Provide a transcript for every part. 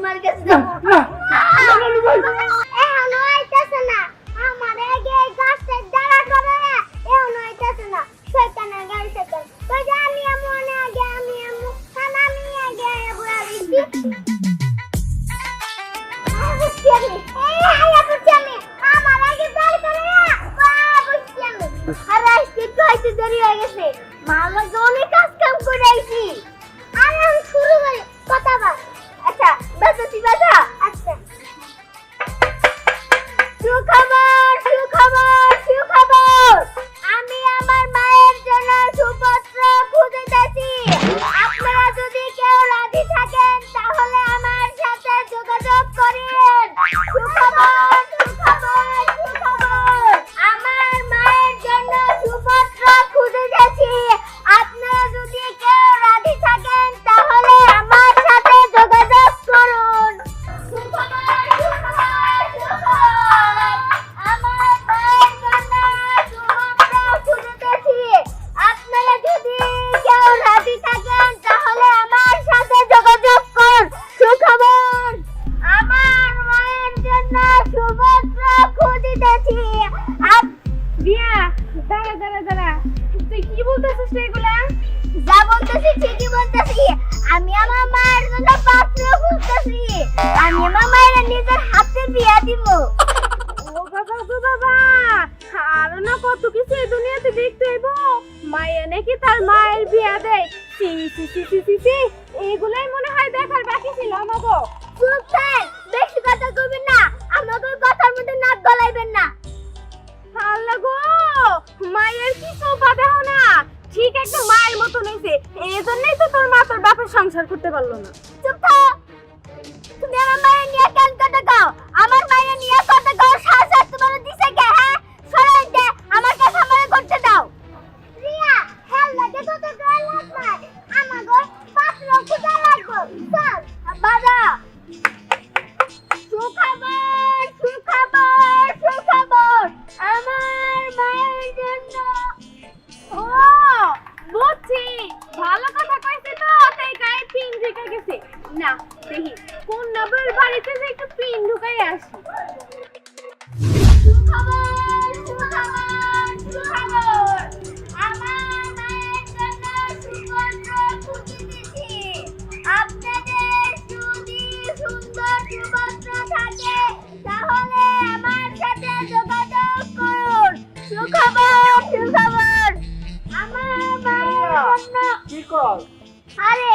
মামার কাছে যাব। এখনও না। আমার আগে গাছের দ্বারা করে এখনও আইতাছে না। শয়তানের গাড়ি শয়তান কই যে আমি এমন আগে আমি এমন। কারণ আমি আগে আগে বুড়া দিচ্ছি অনেক কাজ কাম করে আইছি। আর আমি শুরু করি। কথা বল। বেসা তুই বেসা আচ্ছা। সুখবর সুখবর সুখবর মায়া নাকি তার মায়ের বিয়া দেয়? সি এগুলাই না দেখি। কোন নবের বাড়িতে যে একটু পিন ঢুকাই আসি? সুখবর আমার কি কর? আরে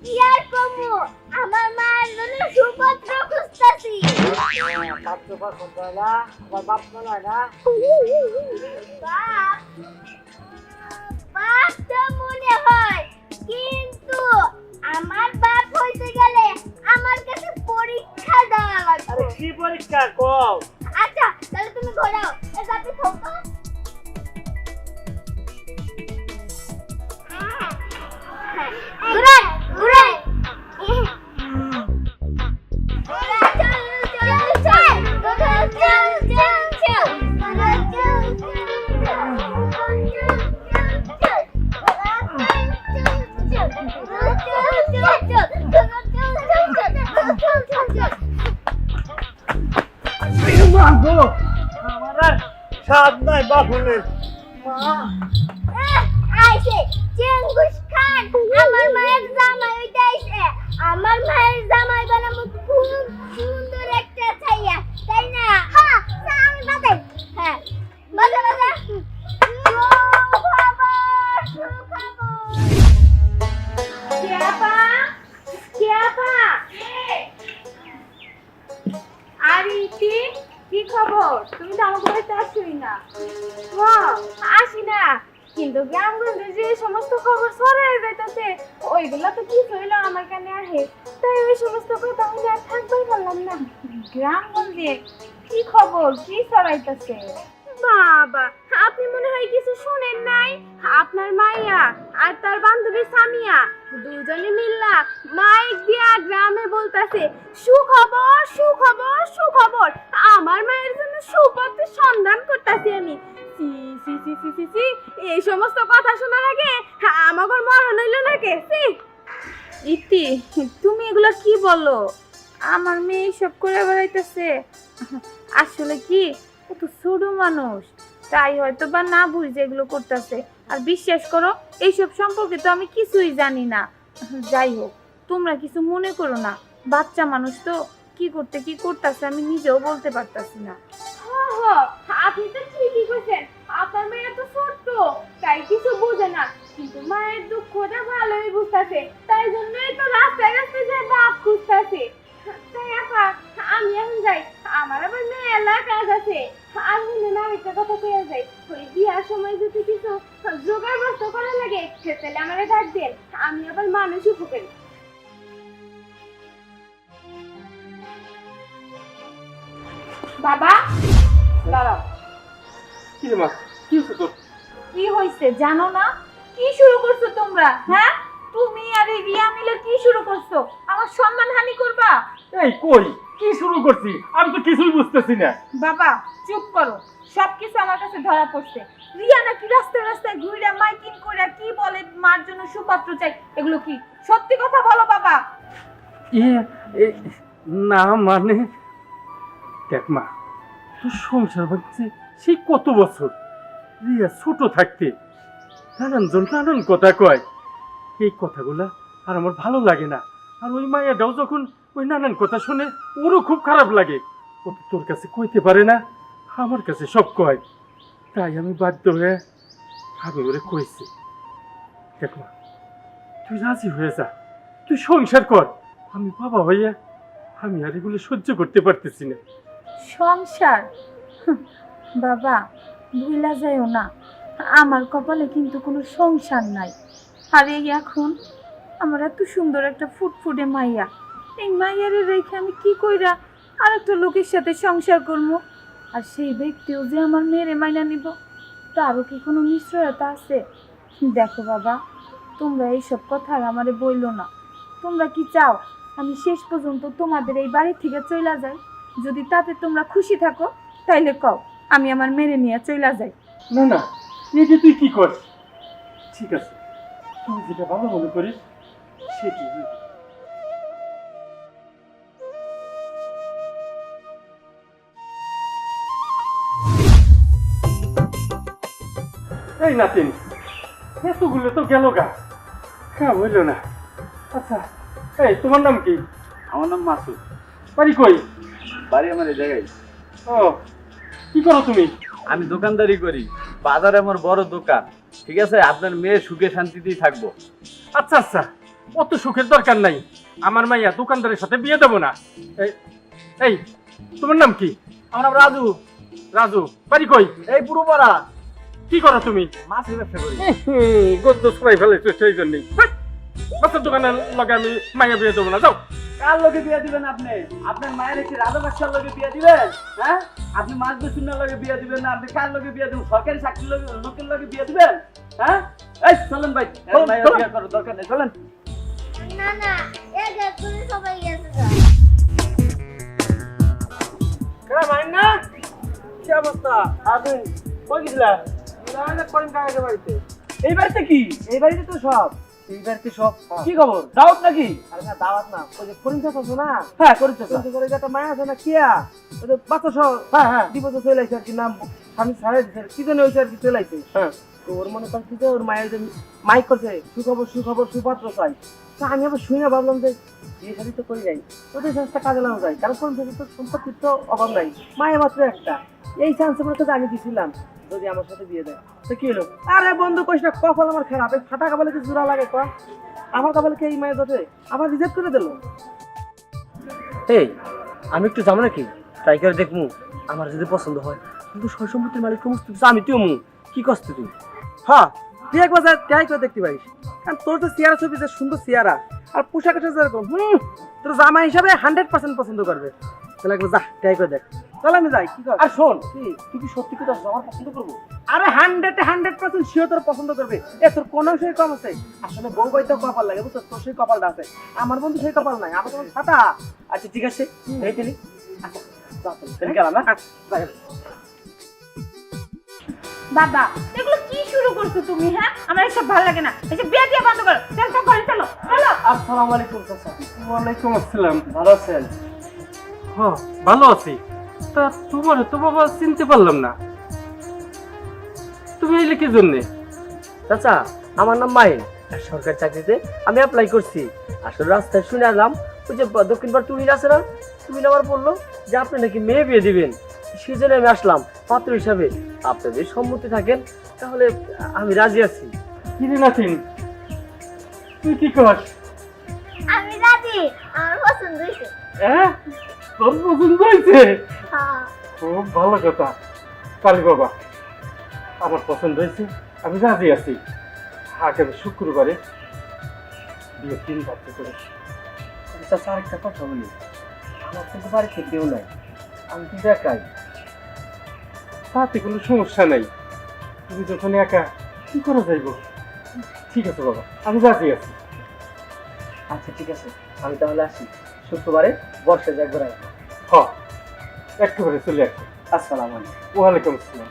কি আর কমু? আমার মায়ের জন্য সুপত্র খুঁজতেছি। পাত্র পছন্দ হয় না আমার বাপ মনে হয় না বাপ বাপ তো মনে হয় কিন্তু আমার বাপ হইতে গেলে আমার কাছে পরীক্ষা দেওয়া আরে কি পরীক্ষা? কও। আচ্ছা তাহলে তুমি ঘোরাও। এ যাতে মা গো আমার আর স্বাদ নাই বাপনের আইছে চেঙ্গুস খান। আমার মায়ের জামাই ওইটা আইছে। আমার মায়ের জামাই বলে মুখ সুন্দর একটা ছাইয়া তাই না? হ্যাঁ আমি হ্যাঁ বাজা বাজা খবর? তুমি তো আমাকে বাড়িতে আসোই না। আসি না। কিন্তু গ্রামগঞ্জে যে সমস্ত খবর ছড়াই যাইতেছে ওইগুলা তো কি হইল আমার কানে আহে তাই ওই সমস্ত কথা আমি আর থাকবেই পারলাম না। গ্রামগঞ্জে কি খবর? কি ছড়াইতেছে? বাবা, আপনি মনে হয় কিছু শুনেন নাই? আপনার মাইয়া আর তার বান্ধবী সামিয়া দুজনে মিল্লা মাইক দিয়া গ্রামে বলতাছে, সুখবর সুখবর সুখবর, আমার মায়ের জন্য সুপত্রের সন্ধান করতেছি আমি। সি সি সি এই সমস্ত কথা শোনার আগে আমাকে মরণ হইল না কে? সি। ইতি, তুমি এগুলো কি বলো? আমার মেয়ে সব করে বেড়াইতেছে। আসলে কি? ও তো ছোট মানুষ। তাই হয়তো বা না বুঝে এগুলো করতেছে। আর বিশ্বাস করো, এইসব সম্পর্কে তো আমি কিছুই জানি না। যাই হোক, তোমরা কিছু মনে করো না। বাচ্চা মানুষ তো কি করতে কি করতেছে আমি নিজেও বলতে পারতাছি না। আপনি তো ঠিকই কইছেন। আপনার মেয়ে তো ছোট্ট, তাই কিছু বোঝে না। কিন্তু মায়ের দুঃখটা ভালোই বুঝতেছে। তাই জন্যই তো রাস্তায় রাস্তায় যায় বাপ খুঁজতেছে। তাই আপা, আমি এখন যাই। আমার আবার মেলা কাজ আছে। আর মনে না একটা কথা কয়ে যাই ওই বিয়ার সময় যদি কিছু জোগাড় বস্ত করা লাগে তাহলে আমারে ডাক দেন। আমি আবার মানুষ উপকারী। বাবা? দাঁড়াও। কি রে মা? কি হচ্ছে তোর? কি হয়েছে জানো না? কি শুরু করছ তোমরা হ্যাঁ? তুমি আর এই রিয়া মিলে কি শুরু করছ? আমার সম্মান হানি করবা? এই কই? কি শুরু করছি? আমি তো কিছুই বুঝতেছি না। বাবা চুপ করো। সবকিছু আমার কাছে ধরা পড়ছে। রিয়া নাকি রাস্তায় রাস্তায় ঘুরে মাইকিং করে কি বলে মার জন্য সুপাত্র চাই? এগুলো কি সত্যি কথা বলো বাবা? এ, না মানে দেখ মা তোর সংসার ভাঙছে সেই কত বছর? রিয়া ছোট থাকতে নানান জন নানান কথা কয়। এই কথাগুলা আর আমার ভালো লাগে না। আর ওই মায়াটাও যখন ওই নানান কথা শুনে ওরও খুব খারাপ লাগে। ও তোর কাছে কইতে পারে না, আমার কাছে সব কয়। তাই আমি বাধ্য হয়ে আমি ওরে কইছি। দেখ মা, তুই রাজি হয়ে যা, তুই সংসার কর। আমি বাবা ভাইয়া আমি আর এগুলো সহ্য করতে পারতেছি না। সংসার? বাবা ভুলা যায়ও না। আমার কপালে কিন্তু কোনো সংসার নাই। আর এই এখন আমার এত সুন্দর একটা ফুটফুটে মাইয়া। এই মাইয়ারে রেখে আমি কি কইরা আর একটা লোকের সাথে সংসার করব আর সেই ব্যক্তিও যে আমার মেয়েরে মাইনা নিব, তারও কি কোনো নিশ্চয়তা আছে? দেখো বাবা, তোমরা এইসব কথা আমারে বইলো না। তোমরা কি চাও আমি শেষ পর্যন্ত তোমাদের এই বাড়ি থেকে চইলা যাই? যদি তাতে তোমরা খুশি থাকো, তাইলে কও, আমি আমার মেরে নিয়ে চইলা যাই। না না যে তুই কি কর ঠিক আছে, তুই যেটা ভালো মনে করিস সেটি এই নাতিন এতগুলো তো গেল গা। হ্যাঁ হইল না। আচ্ছা এই তোমার নাম কি? আমার নাম মাসুদ। বাড়ি কই? বাড়ি আমার এই জায়গায়। ও কি করো তুমি? আমি দোকানদারি করি। বাজারে আমার বড় দোকান। ঠিক আছে? আপনার মেয়ে সুখে শান্তিতেই থাকব। আচ্ছা আচ্ছা অত সুখের দরকার নাই। আমার মাইয়া দোকানদারের সাথে বিয়ে দেবো না। এই এই তোমার নাম কি? আমার নাম রাজু। রাজু বাড়ি কই? এই পুরো পাড়া কি করো তুমি? মাছের ব্যবসা করি গদ্য সবাই ফেলেছো সেই জন্যই! মাছের দোকানের লগে আমি মাইয়া বিয়ে দেবো না যাও। কার লগে বিয়ে দিবেন আপনি? আপনার মায়ের একটি রাজা বাচ্চার লগে বিয়ে দিবেন হ্যাঁ? আপনি মাছ বেসুনের লগে বিয়ে দিবেন না আপনি কার লগে বিয়ে দিবেন সরকারি চাকরির লগে লোকের লগে বিয়ে দিবেন হ্যাঁ? এই চলেন ভাই মায়ের দরকার নেই চলেন। না না সবাই গেছে না কি অবস্থা? আপনি কই গেছিলা? কাকাকে বাড়িতে। এই বাড়িতে কি? এই বাড়িতে তো সব। এই বাড়িতে সব? কি খবর? দাওয়াত নাকি? আরে না দাওয়াত না। ওই যে করিম না? হ্যাঁ একটা মায়া আছে না কিয়া? ওই যে বাচ্চা সহ হ্যাঁ হ্যাঁ। বিপদে চলে আইছে আর কি নাম আমি দিছে কি জানি হইছে আর কি চলে আইছে। হ্যাঁ। ওর মনে করছি যে ওর মায়ের যে মাইক করছে সুখবর সুখবর সুপাত্র চাই। তা আমি আবার শুনে ভাবলাম যে বিয়ে তো করে যাই ওদের চান্সটা কাজে লাগানো যায়, কারণ কোন তো সম্পত্তির তো অভাব নাই। মায়ের মাত্র একটা। এই চান্স আমার কাছে আমি দিছিলাম, যদি আমার সাথে বিয়ে দেয়। তো কি হলো? আরে বন্ধু, কইস না, কপাল আমার খারাপ। এই ফাটা কাপালে কি জোড়া লাগে কয় আমার কাপালে কি এই মায়ের দোষে আবার রিজেক্ট করে দিল। এই, আমি একটু যাব নাকি? ট্রাই করে দেখব আমার যদি পছন্দ হয়। কিন্তু সয় সম্পত্তির মালিক সমস্ত আমি তুই কি কষ্ট তুই? হ্যাঁ তুই একবার যা ট্রাই করে দেখতে পারিস। কারণ তোর তো চেয়ারা ছবি যে সুন্দর চেয়ারা আর পোশাক আশাক যেরকম হুম তোর জামা হিসাবে হান্ড্রেড পার্সেন্ট পছন্দ করবে। তাহলে একবার যা ট্রাই করে দেখ। তাহলে আমি যাই কি কর? আর শোন তুই কি সত্যি কথা আমার পছন্দ করব? আরে হান্ড্রেড হান্ড্রেড পার্সেন্ট শিও তোর পছন্দ করবে। এ তোর কোন সেই কম আছে? আসলে বউ বাই তো কপাল লাগে বুঝছ? তোর সেই কপালটা আছে। আমার বন্ধু সেই কপাল নাই আমার তোমার ছাতা আচ্ছা ঠিক আছে এই তেলি আচ্ছা যা তাহলে গেলাম না? আচ্ছা। বাবা এগুলো কি শুরু করছ তুমি হ্যাঁ? আমার এসব ভালো লাগে না। এসব বিয়ে দিয়ে বন্ধ করো। চল চল ঘরে চলো চলো। আসসালামু আলাইকুম চাচা। ওয়ালাইকুম আসসালাম। ভালো আছেন? হ ভালো আছি। তা তোমার তো বাবা চিনতে পারলাম না। তুমি এলে কি জন্যে? চাচা আমার নাম মাহিন। আর সরকারি চাকরিতে আমি অ্যাপ্লাই করছি। আসলে রাস্তায় শুনে এলাম ওই যে দক্ষিণ পাড় তুমি আছে না তুমি আমার বলল যে আপনি নাকি মেয়ে বিয়ে দিবেন। সেই জন্য আমি আসলাম পাত্র হিসাবে। আপনি যদি সম্মতি থাকেন তাহলে আমি রাজি আছি। কিরে নাথিন তুই কি কর? আমি রাজি আমার পছন্দ হয়েছে। হ্যাঁ? তোর পছন্দ হয়েছে? হ্যাঁ। খুব ভালো কথা। কালী বাবা আমার পছন্দ হয়েছে আমি রাজি আছি। আগামী শুক্রবারে বিয়ে তিন ধার্য করে চাচা আরেকটা কথা বলি। আমার কিন্তু বাড়িতে কেউ নাই। আমি একাই। তাতে কোনো সমস্যা নাই। তুমি যখন একা কি করা যাইব? ঠিক আছে বাবা আমি রাজি আছি। আচ্ছা ঠিক আছে। আমি তাহলে আসি। শুক্রবারে বর্ষা যাক বেড়াই হ একেবারে চলে আসি। আসসালাম আলাইকুম। ওয়ালাইকুম আসসালাম।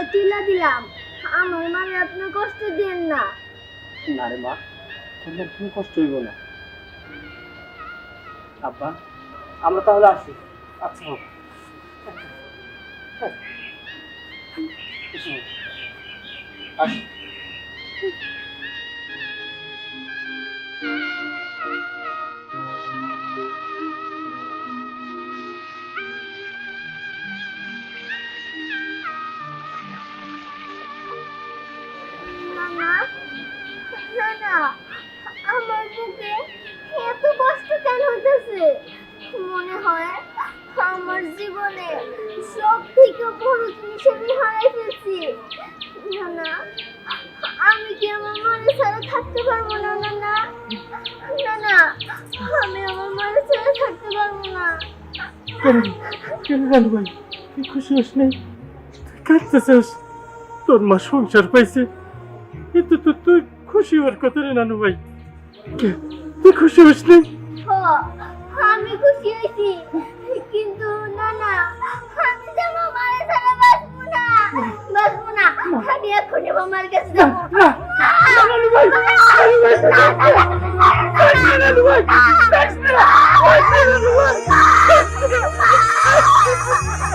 মারে তুলা দিলাম। আমার মারে আপনি কষ্ট দেন না। না রে মা, তোমার কোনো কষ্ট হইব না। আব্বা, আমরা তাহলে আসি। আচ্ছা। আসি। হতেছে মনে হয় আমার জীবনে সব থেকে বড় জিনিস আমি হারাই ফেলছি। না না আমি কি আমার মায়ের ছাড়া থাকতে পারব না? না না না না আমি আমার মায়ের ছাড়া থাকতে পারব না। কেন কেন ভাই? তুই খুশি হস নাই? কাঁদতেছিস তোর মা সংসার পাইছে। কিন্তু তো তুই খুশি হওয়ার কথা রে নানু ভাই। তুই খুশি হস নাই? আমি খুশি হয়েছি কিন্তু না না আমি যাব মারে ছাড়া বাঁচবো না বাঁচবো না আমি এখনই মামার কাছে যাব না না